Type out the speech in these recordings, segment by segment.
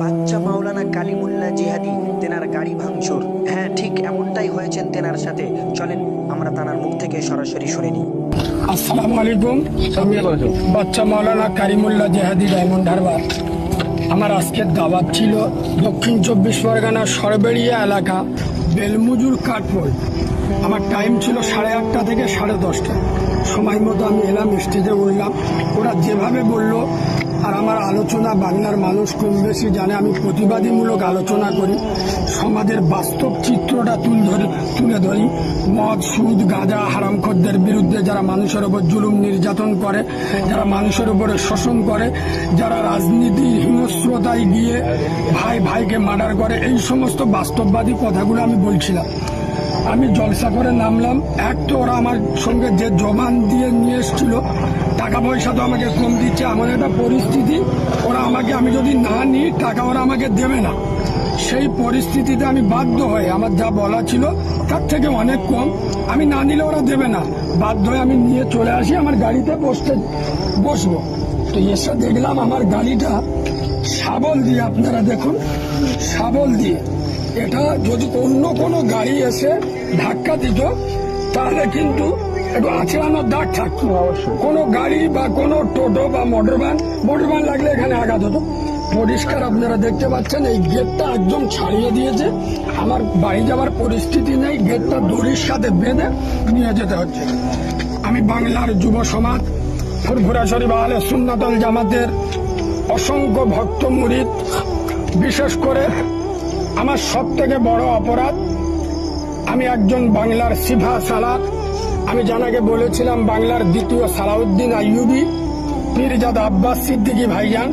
বাচ্চা মাওলানা কালিমুল্লা জিহাদি, তেনার গাড়ি ভাঙচুর। হ্যাঁ ঠিক এমনটাই হয়েছেন তেনার সাথে। চলেন, আমরা তানার মুখ থেকে সরাসরি শুনে নিই। আসসালামু আলাইকুম। বাচ্চা মাওলানা কারিমুল্লাহ জেহাদি ডায়মন্ড হারবার। আমার আজকের দাওয়াত ছিল দক্ষিণ চব্বিশ পরগনার সরবেড়িয়া এলাকা বেলমুজুর কাঠমোল আমার টাইম ছিল সাড়ে আটটা থেকে সাড়ে দশটা। সময় মতো আমি এলাম স্টেজে উঠলাম। ওরা যেভাবে বলল আলোচনা বাংলার মানুষ কম বেশি জানে, আমি প্রতিবাদীমূলক আলোচনা করি। সমাজের বাস্তব চিত্রটা তুল ধরি, তুলে ধরি। মদ, সুদ, গাঁজা, হারামখোরদের বিরুদ্ধে যারা মানুষের ওপর জুলুম নির্যাতন করে, যারা মানুষের উপরে শোষণ করে, যারা রাজনীতির হিংস্রতায় গিয়ে ভাই ভাইকে মার্ডার করে, এই সমস্ত বাস্তববাদী কথাগুলো আমি বলছিলাম। আমি জলসা করে নামলাম। এক তো ওরা আমার সঙ্গে যে জবান দিয়ে নিয়ে এসেছিল, টাকা পয়সা তো আমাকে কম দিচ্ছে আমার একটা পরিস্থিতি। ওরা আমাকে, আমি যদি না নিই, টাকা ওরা আমাকে দেবে না। সেই পরিস্থিতিতে আমি বাধ্য হয়ে, আমার যা বলা ছিল, তার থেকে অনেক কম। আমি না নিলে ওরা দেবে না। বাধ্য হয়ে আমি নিয়ে চলে আসি, আমার গাড়িতে বসতে, বসবো। তো এসে দেখলাম আমার গাড়িটা শাবল দিয়ে, আপনারা দেখুন, শাবল দিয়ে। এটা যদি অন্য কোনো গাড়ি এসে ধাক্কা দিত তাহলে কিন্তু একটু আছড়ানোর দাগ থাকতো। কোনো গাড়ি বা কোনো টোটো বা মোটর ভ্যান মোটর ভ্যান লাগলে এখানে আঘাত হতো। পরিষ্কার আপনারা দেখতে পাচ্ছেন এই গেটটা একদম ছাড়িয়ে দিয়েছে। আমার বাড়ি যাওয়ার পরিস্থিতি নেই গেটটা দড়ির সাথে বেঁধে নিয়ে যেতে হচ্ছে। আমি বাংলার যুব সমাজ ফুরফুরা শরীফ আলে সুন্নাতল জামাতের অসংখ্য ভক্ত মুরিদ বিশেষ করে আমার সব থেকে বড় অপরাধ আমি একজন বাংলার সিভা সালা আমি জানাকে বলেছিলাম বাংলার দ্বিতীয় সালাউদ্দিন আইয়ুবি, পীরজাদা আব্বাস সিদ্দিকী ভাইজান।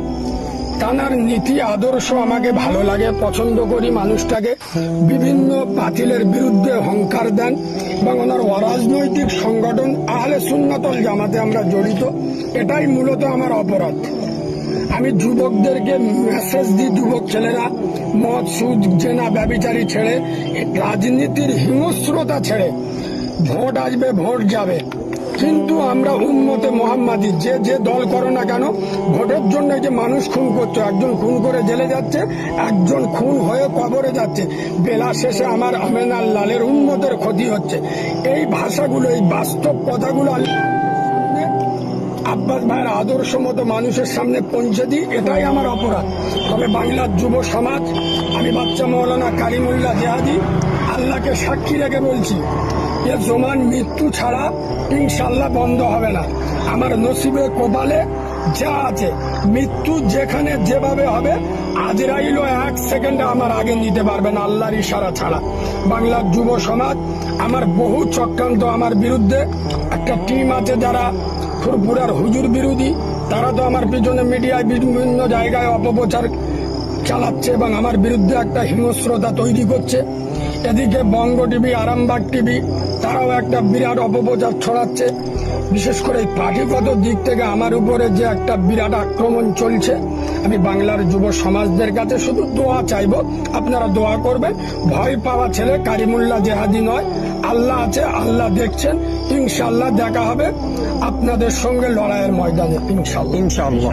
তানার নীতি, আদর্শ আমাকে ভালো লাগে, পছন্দ করি মানুষটাকে। বিভিন্ন বাতিলের বিরুদ্ধে হংকার দেন এবং ওনার অরাজনৈতিক সংগঠন আহলে সুন্নাতল জামাতে আমরা জড়িত। এটাই মূলত আমার অপরাধ। আমি যুবকদেরকে মেসেজ দিই, যুবক ছেলেরা, মদ, সুদ, জেনা ব্যবিচারী ছেড়ে রাজনীতির হিংস্রতা ছেড়ে, ভোট আসবে, ভোট যাবে। কিন্তু আমরা উন্মতে মোহাম্মদী, যে যে দল করো না কেন, ভোটের জন্য যে মানুষ খুন করছে, একজন খুন করে জেলে যাচ্ছে, একজন খুন হয়ে কবরে যাচ্ছে, বেলা শেষে আমার আমেনার লালের উন্মতের ক্ষতি হচ্ছে। এই ভাষাগুলো, এই বাস্তব কথাগুলো আব্বাস ভাইয়ের আদর্শ মতো মানুষের সামনে পৌঁছে দিই, এটাই আমার অপরাধ। তবে বাংলার যুব সমাজ, আমি বাচ্চা মৌলানা কারিমুল্লাহ জেহাদি, আল্লাহকে সাক্ষী রেখে বলছি, এ জমান মৃত্যু ছাড়া ইনশাল্লাহ বন্ধ হবে না। আমার নসিবে কোপালে যা আছে, মৃত্যু যেখানে যেভাবে হবে, আজরাইলও এক সেকেন্ডে আমার আগে নিতে পারবে না, আল্লাহর ইশারা ছাড়া। বাংলার যুব সমাজ, আমার বহু চক্রান্ত আমার বিরুদ্ধে, একটা টিম আছে যারা ফুরফুরার হুজুর বিরোধী। তারা তো আমার পিছনে মিডিয়ায় বিভিন্ন জায়গায় অপপ্রচার চালাচ্ছে এবং আমার বিরুদ্ধে একটা হিংস্রতা তৈরি করছে। এদিকে বঙ্গ টিভি, আরামবাগ টিভি, তারাও একটা বিরাট অপপ্রচার ছড়াচ্ছে। বিশেষ করে পার্টিগত দিক থেকে আমার উপরে যে একটা বিরাট আক্রমণ চলছে, আমি বাংলার যুব সমাজদের কাছে শুধু দোয়া চাইব, আপনারা দোয়া করবেন। ভয় পাওয়া ছেলে কারিমুল্লাহ জেহাদি নয়, আল্লাহ আছে, আল্লাহ দেখছেন ইনশাল্লাহ দেখা হবে আপনাদের সঙ্গে লড়াইয়ের ময়দানে ইনশাল্লাহ ইনশাআল্লাহ।